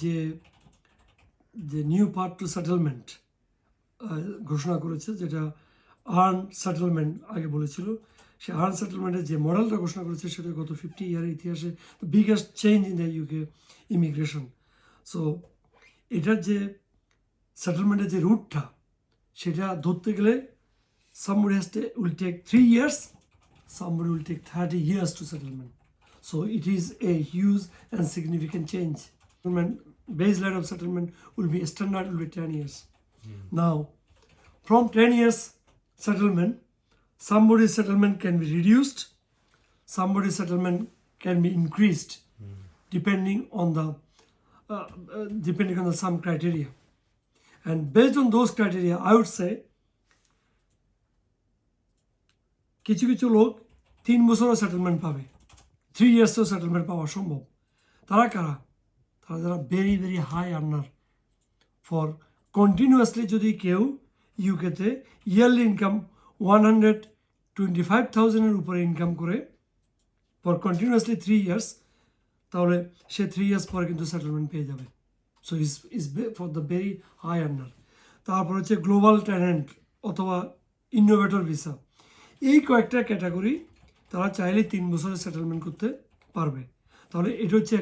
যে যে new part two settlement ঘোষণা করেছে যেটা আর্ন সেটেলমেন্ট আগে বলেছিল সে আর্ন সেটেলমেন্টের যে মডেলটা ঘোষণা করেছে সেটা গত ফিফটি ইয়ারের ইতিহাসে biggest change in the UK immigration so এটার যে সেটেলমেন্টের যে রুটটা সেটা ধরতে গেলে has to, will take three years, somebody will take 30 years to settlement. So it is a huge and significant change. Settlement, baseline of settlement will be standard will be 10 years. Now, from 10 years settlement, somebody's settlement can be reduced, somebody's settlement can be increased, depending on the uh, uh, depending on the some criteria. And based on those criteria, I would say কিছু কিছু লোক তিন বছরও settlement পাবে three ইয়ার্সেও settlement পাওয়া সম্ভব তারা কারা তারা যারা very very high earner for continuously যদি কেউ ইউকেতে yearly income one hundred twenty five থাউজেন্ডের উপরে ইনকাম করে ফর কন্টিনিউয়াসলি থ্রি ইয়ার্স তাহলে সে থ্রি ইয়ার্স পরে কিন্তু সেটেলমেন্ট পেয়ে যাবে। So is is for the very high earner তারপর হচ্ছে গ্লোবাল ট্যালেন্ট অথবা ইনোভেটর ভিসা এই কয়েকটা ক্যাটাগরি তারা চাইলে তিন বছরে সেটেলমেন্ট করতে পারবে। তাহলে এটা হচ্ছে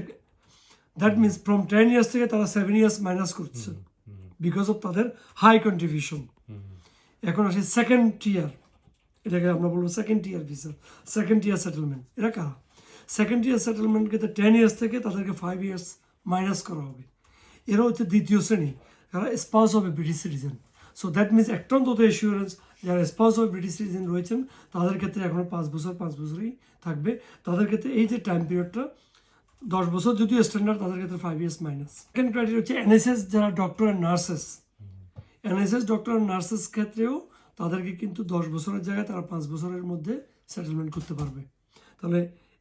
that means from ten years থেকে তারা সেভেন ইয়ার্স মাইনাস করছে বিকজ অফ তাদের হাই কন্ট্রিবিউশন এখন আসে সেকেন্ড টিয়ার এটাকে আমরা বলব second tier visa second tier settlement এরা কারা? সেকেন্ড ইয়ার সেটেলমেন্টকে তো টেন ইয়ার্স থেকে তাদেরকে ফাইভ ইয়ার্স মাইনাস করা হবে। এরা হচ্ছে দ্বিতীয় শ্রেণি। তারা স্পাউস হবে British citizen so that means একটা অন্তত এসিউরেন্স যারা স্পাউস অফ ব্রিটিশ সিটিজেন রয়েছেন তাদের ক্ষেত্রে এখনও পাঁচ বছর পাঁচ বছরই থাকবে। তাদের ক্ষেত্রে এই যে টাইম পিরিয়ডটা দশ বছর যদিও স্ট্যান্ডার্ড তাদের ক্ষেত্রে five years minus second criteria হচ্ছে এনএসএস যারা doctor and nurses NHS doctor and nurses ক্ষেত্রেও তাদেরকে কিন্তু দশ বছরের জায়গায় তারা পাঁচ বছরের মধ্যে সেটেলমেন্ট করতে পারবে। তাহলে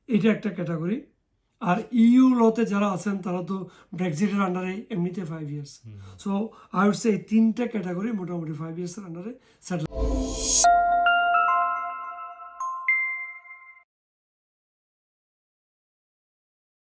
এটা একটা ক্যাটাগরি আর ইউ লতে যারা আছেন তারা তো ব্রেক্সিটের আন্ডারে এমনিতে five years so I would say এই তিনটা ক্যাটাগরি মোটামুটি ফাইভ ইয়ার্সের আন্ডারে সেটেল